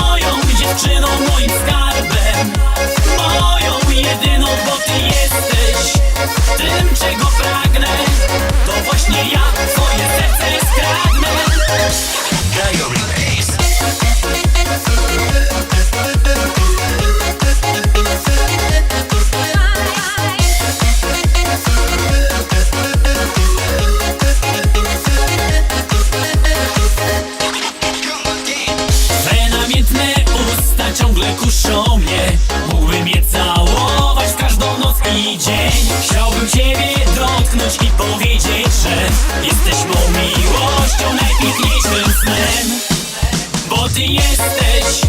moją dziewczyną, moim skarbem kuszą mnie. Mógłbym je całować w każdą noc i dzień. Chciałbym ciebie dotknąć i powiedzieć, że Jesteś mą miłością, najpiękniejszym snem. Bo ty jesteś